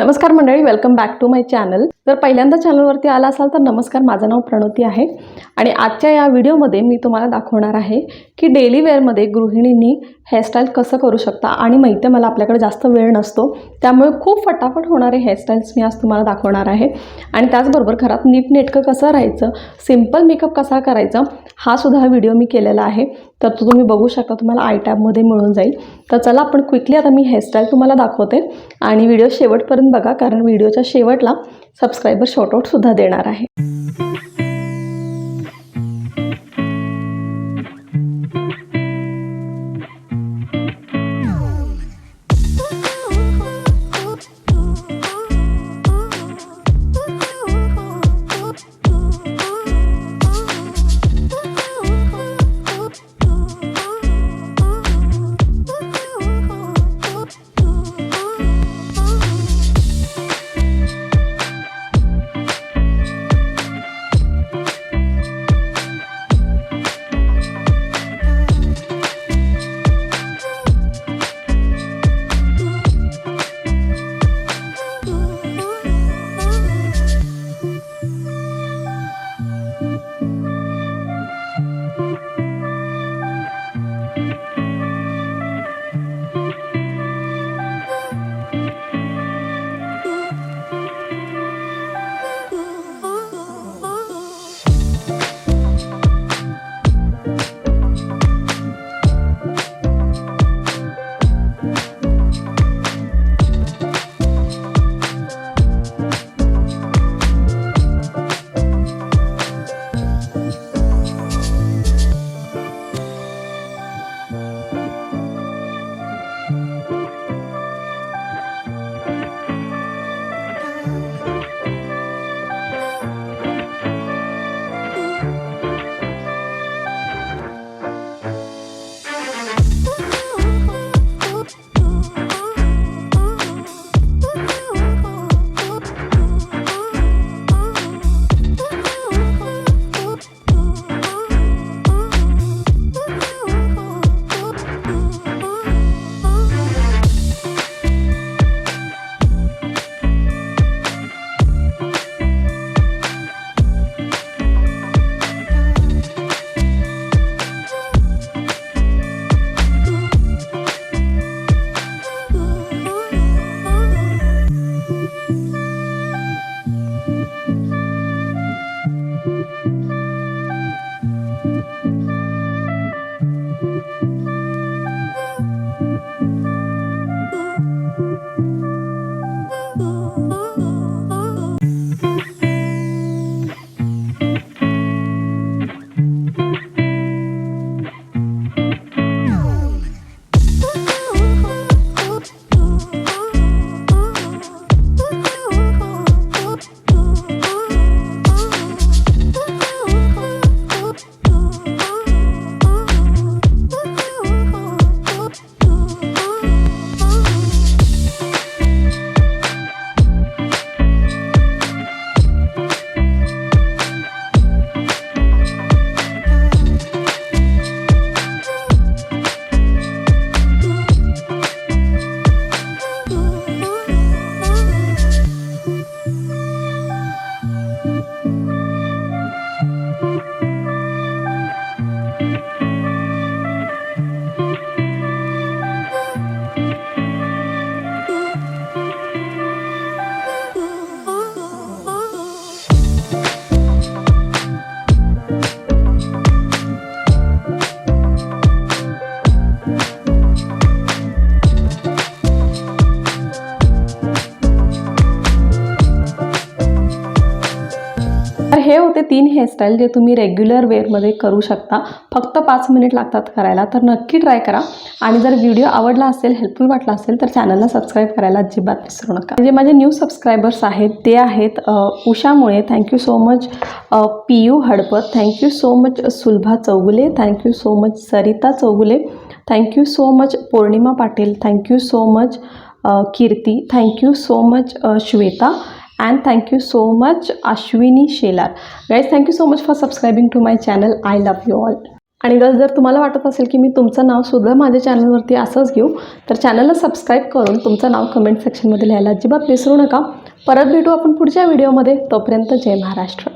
नमस्कार मंडळी welcome back to my channel जर पहिल्यांदा चॅनलवरती आला असाल तर नमस्कार माझं नाव प्रणोती आहे. आणि आजच्या या व्हिडिओमध्ये मी तुम्हाला दाखवणार आहे की डेली वेअरमध्ये गृहिणींनी हेअरस्टाईल कसं करू शकता? आणि माहिती आहे मला आपल्याकडे जास्त वेळ नसतो. त्यामुळे खूप फटाफट होणारे हेअरस्टाईल्स मी आज तुम्हाला दाखवणार आहे. आणि त्याचबरोबर घरात नीटनेटकं कसं राहायचं? सिंपल मेकअप कसा करायचा? हा सुद्धा व्हिडिओ मी केलेला आहे. तर तो तुम्ही बघू शकता तुम्हाला आय टॅबमध्ये मिळून जाईल. तर चला आपण क्विकली आता मी हेअरस्टाईल तुम्हाला दाखवते. आणि व्हिडिओ शेवटपर्यंत बघा कारण व्हिडिओच्या शेवटला सबस्क्रायबर शॉर्टआउटसुद्धा देणार आहे. तर हे होते तीन हेअरस्टाईल जे तुम्ही रेग्युलर वेअरमध्ये करू शकता. फक्त पाच मिनिट लागतात करायला तर नक्की ट्राय करा. आणि जर व्हिडिओ आवडला असेल हेल्पफुल वाटला असेल तर चॅनलला सबस्क्राईब करायला अजिबात विसरू नका. जे माझे न्यू सबस्क्रायबर्स आहेत ते आहेत उषामुळे thank you so much P U Hadpat. Thank you so much Sulabha Chougule. Thank you so much Sarita Chougule. Thank you so much Pournima Patil. Thank you so much Kirti. Thank you so much Shweta. And thank you so much ashwini shelar. Guys thank you so much for subscribing to my channel. I love you all. आणि गज जर तुम्हाला वाटत असेल की मी तुमचं नाव सुद्धा माझ्या चॅनलवरती असंच घेऊ तर चॅनलला सबस्क्राईब करून तुमचं नाव कमेंट सेक्शनमध्ये लिहायला अजिबात विसरू नका. परत भेटू आपण पुढच्या व्हिडिओमध्ये तोपर्यंत जय महाराष्ट्र.